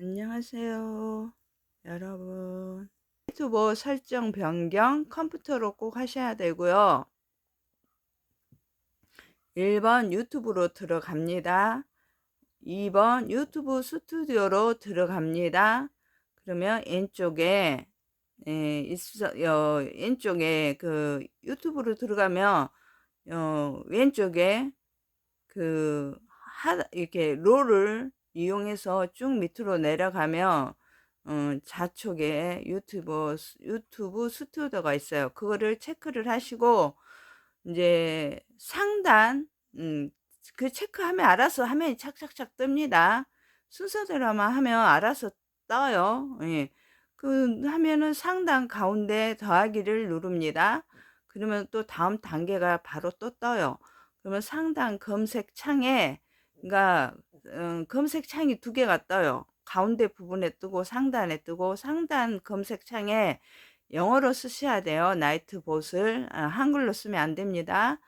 안녕하세요. 여러분. 유튜브 설정 변경 컴퓨터로 꼭 하셔야 되고요. 1번 유튜브로 들어갑니다. 2번 유튜브 스튜디오로 들어갑니다. 그러면 왼쪽에 예, 있어, 어, 왼쪽에 그 유튜브로 들어가면 어, 왼쪽에 그 하, 이렇게 롤을 이용해서 쭉 밑으로 내려가면 어, 좌측에 유튜브 유튜브 스튜디오가 있어요. 그거를 체크를 하시고 이제 상단 음, 그 체크하면 알아서 화면이 착착착 뜹니다. 순서대로만 하면 알아서 떠요. 예. 그 하면은 상단 가운데 더하기를 누릅니다. 그러면 또 다음 단계가 바로 또 떠요. 그러면 상단 검색 창에 그러니까 음, 검색 창이 두 개가 떠요. 가운데 부분에 뜨고 상단에 뜨고 상단 검색 창에 영어로 쓰셔야 돼요. 나이트 봇을 아, 한글로 쓰면 안 됩니다.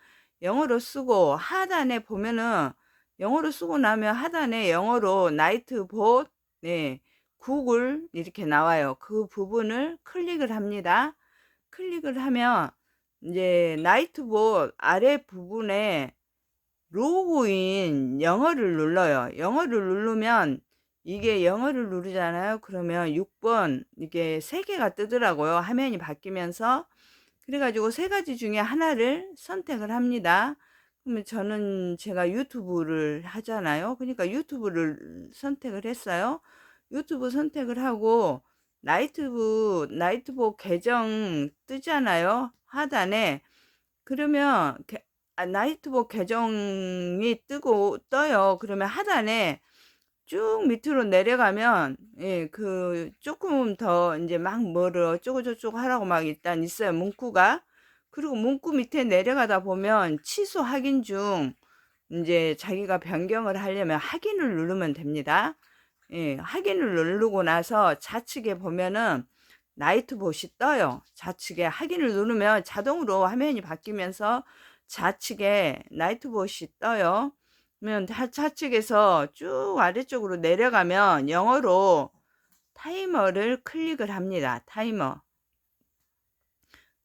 영어로 쓰고 하단에 보면은 영어로 쓰고 나면 하단에 영어로 나이트 봇 네, 구글 이렇게 나와요. 그 부분을 클릭을 합니다. 클릭을 하면 이제 나이트 봇 아래 부분에 로그인 영어를 눌러요. 영어를 누르면 이게 영어를 누르잖아요. 그러면 6번 이게 세 개가 뜨더라고요. 화면이 바뀌면서 그래가지고 세 가지 중에 하나를 선택을 합니다. 그러면 저는 제가 유튜브를 하잖아요. 그러니까 유튜브를 선택을 했어요. 유튜브 선택을 하고 나이트브 나이트보 계정 뜨잖아요. 하단에 그러면 나이트보 계정이 뜨고 떠요. 그러면 하단에 쭉 밑으로 내려가면 예, 그 조금 더 이제 막 뭐를 어쩌고 저쩌고 하라고 막 일단 있어요. 문구가. 그리고 문구 밑에 내려가다 보면 취소 확인 중 이제 자기가 변경을 하려면 확인을 누르면 됩니다. 예, 확인을 누르고 나서 좌측에 보면은 나이트봇이 떠요. 좌측에 확인을 누르면 자동으로 화면이 바뀌면서 좌측에 나이트봇이 떠요. 그러면 다- 좌측에서 쭉 아래쪽으로 내려가면 영어로 타이머를 클릭을 합니다. 타이머.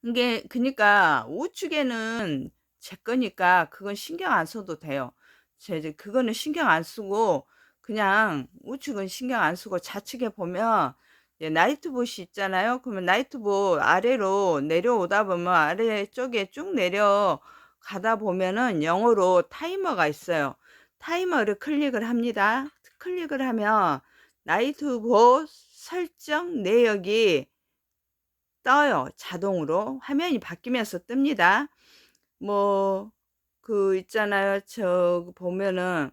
이게 그러니까 우측에는 제 거니까 그건 신경 안 써도 돼요. 제 그거는 신경 안 쓰고 그냥 우측은 신경 안 쓰고 좌측에 보면 나이트봇이 있잖아요. 그러면 나이트봇 아래로 내려오다 보면 아래쪽에 쭉 내려 가다 보면은 영어로 타이머가 있어요. 타이머를 클릭을 합니다. 클릭을 하면 나이트봇 설정 내역이 떠요. 자동으로. 화면이 바뀌면서 뜹니다. 뭐, 그 있잖아요. 저 보면은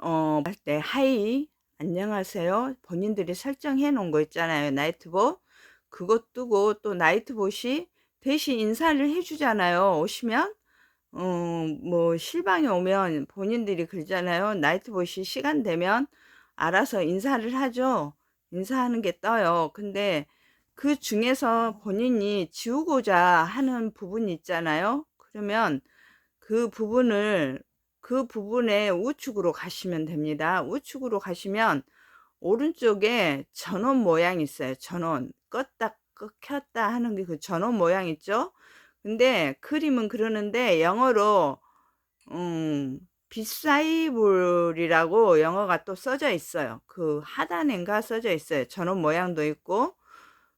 어, 할 때 하이 안녕하세요. 본인들이 설정해 놓은 거 있잖아요. 나이트봇. 그거 뜨고 또 나이트봇이 대신 인사를 해 주잖아요. 오시면 어, 뭐 실방에 오면 본인들이 그러잖아요. 나이트봇이 시간 되면 알아서 인사를 하죠. 인사하는 게 떠요. 근데 그 중에서 본인이 지우고자 하는 부분이 있잖아요. 그러면 그 부분을 그 부분에 우측으로 가시면 됩니다. 우측으로 가시면 오른쪽에 전원 모양 있어요. 전원 껐다 끄- 켰다 하는 게 그 전원 모양 있죠. 근데 그림은 그러는데 영어로 음, 비사이블이라고 영어가 또 써져 있어요. 그 하단인가 써져 있어요. 전원 모양도 있고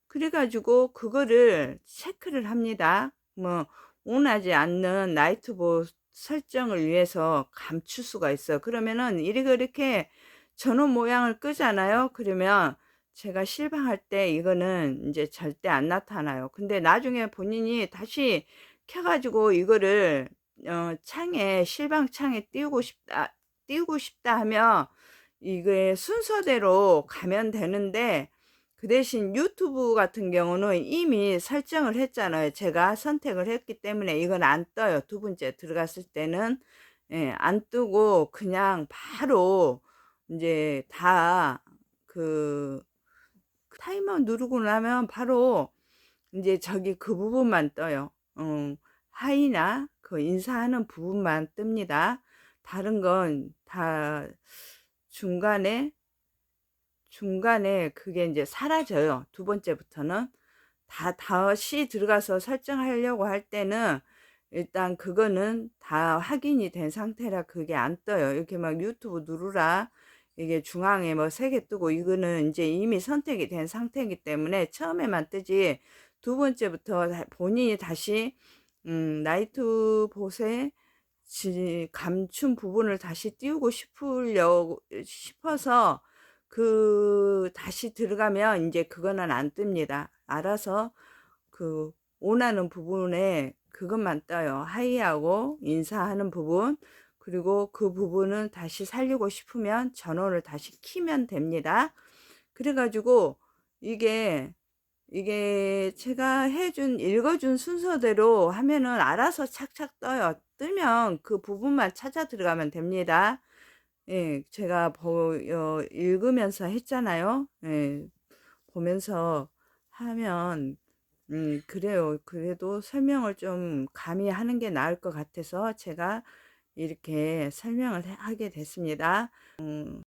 그래가지고 그거를 체크를 합니다. 뭐 원하지 않는 나이트보 설정을 위해서 감출 수가 있어요. 그러면은 이렇게 이렇게 전원 모양을 끄잖아요. 그러면 제가 실방할 때 이거는 이제 절대 안 나타나요. 근데 나중에 본인이 다시 켜가지고 이거를 어, 창에 실방 창에 띄우고 싶다 띄우고 싶다 하면 이게 순서대로 가면 되는데 그 대신 유튜브 같은 경우는 이미 설정을 했잖아요. 제가 선택을 했기 때문에 이건 안 떠요. 두 번째 들어갔을 때는 예, 안 뜨고 그냥 바로 이제 다그 타이머 누르고 나면 바로 이제 저기 그 부분만 떠요. 음, 하이나 그 인사하는 부분만 뜹니다. 다른 건 다 중간에 중간에 그게 이제 사라져요. 두 번째부터는. 다 다시 들어가서 설정하려고 할 때는 일단 그거는 다 확인이 된 상태라 그게 안 떠요. 이렇게 막 유튜브 누르라. 이게 중앙에 뭐 세 개 뜨고 이거는 이제 이미 선택이 된 상태이기 때문에 처음에만 뜨지 두 번째부터 다- 본인이 다시 음, 나이트 봇에 지- 감춘 부분을 다시 띄우고 싶으려고 싶어서 그 다시 들어가면 이제 그거는 안 뜹니다. 알아서 그 원하는 부분에 그것만 떠요. 하이하고 인사하는 부분 그리고 그 부분은 다시 살리고 싶으면 전원을 다시 키면 됩니다. 그래가지고 이게 이게 제가 해준 읽어준 순서대로 하면은 알아서 착착 떠요. 뜨면 그 부분만 찾아 들어가면 됩니다. 예, 제가 보, 어, 읽으면서 했잖아요. 예, 보면서 하면 음, 그래요. 그래도 설명을 좀 감히 하는 게 나을 것 같아서 제가 이렇게 설명을 해- 하게 됐습니다. 음,